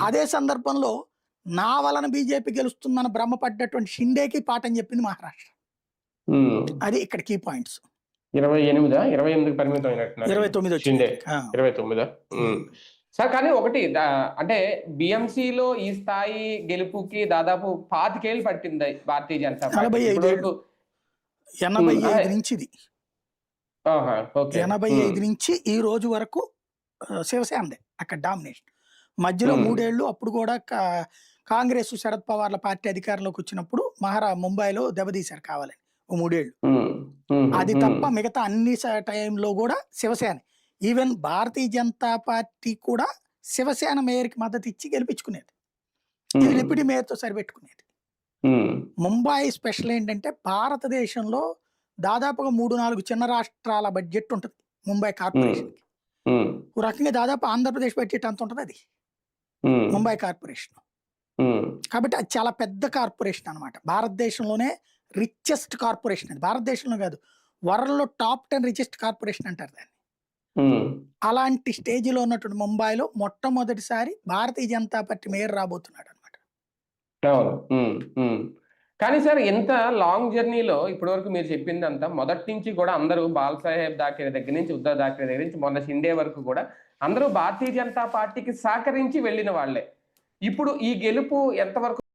అదే సందర్భంలో నా వలన బీజేపీ గెలుస్తుందని భ్రమపడ్డటువంటి షిండేకి పాఠం చెప్పింది మహారాష్ట్ర. అది ఇక్కడ కీ పాయింట్స్. ఇరవై ఎనిమిదా? ఇరవై ఎనిమిదికి పరిమితం అయినట్టున్నారు. ఇరవై తొమ్మిది వచ్చింది. ఇరవై తొమ్మిదా. సార్ కానీ ఒకటి అంటే BMC లో ఈ స్థాయి గెలుపుకి దాదాపు పాతికేళ్ళు పట్టింది భారతీయ జనతా ఎనభై ఐదు. నుంచి ఎనభై ఐదు నుంచి ఈ రోజు వరకు ఆ, శివసేనదే అక్కడ డామినేషన్. మధ్యలో. మూడేళ్ళు అప్పుడు కూడా కాంగ్రెస్ శరద్ పవార్ల పార్టీ అధికారంలోకి వచ్చినప్పుడు మహారా ముంబైలో దెబ్బతీశారు కావాలని ఓ మూడేళ్ళు అది తప్ప మిగతా అన్ని టైంలో కూడా శివసేన. ఈవెన్ భారతీయ జనతా పార్టీ కూడా శివసేన మేయర్కి మద్దతు ఇచ్చి గెలిపించుకునేది. ఇది డిప్యూటీ మేయర్తో సరిపెట్టుకునేది. ముంబై స్పెషల్ ఏంటంటే భారతదేశంలో దాదాపుగా మూడు నాలుగు చిన్న రాష్ట్రాల బడ్జెట్ ఉంటుంది. ముంబై కార్పొరేషన్కి. ఓ రకంగా దాదాపు ఆంధ్రప్రదేశ్ బడ్జెట్ అంత ఉంటుంది అది. ముంబై కార్పొరేషన్. కాబట్టి అది చాలా పెద్ద కార్పొరేషన్ అన్నమాట. భారతదేశంలోనే రిచెస్ట్ కార్పొరేషన్ అది. భారతదేశంలో కాదు. వరల్డ్లో టాప్ టెన్ రిచెస్ట్ కార్పొరేషన్ అంటారు దాన్ని. అలాంటి స్టేజ్లో ఉన్నటువంటి ముంబైలో మొట్టమొదటిసారి భారతీయ జనతా పార్టీ మేయర్ రాబోతున్నాడు అనమాట. కానీ సార్ ఎంత లాంగ్ జర్నీలో ఇప్పటివరకు మీరు చెప్పిందంతా మొదటి నుంచి కూడా అందరూ బాల్ సాహెబ్ దాకిరే దగ్గర నుంచి ఉద్దవ్ దాకిరే దగ్గర నుంచి మొన్న షిండే వరకు కూడా అందరూ భారతీయ జనతా పార్టీకి సహకరించి వెళ్ళిన వాళ్ళే. ఇప్పుడు ఈ గెలుపు ఎంతవరకు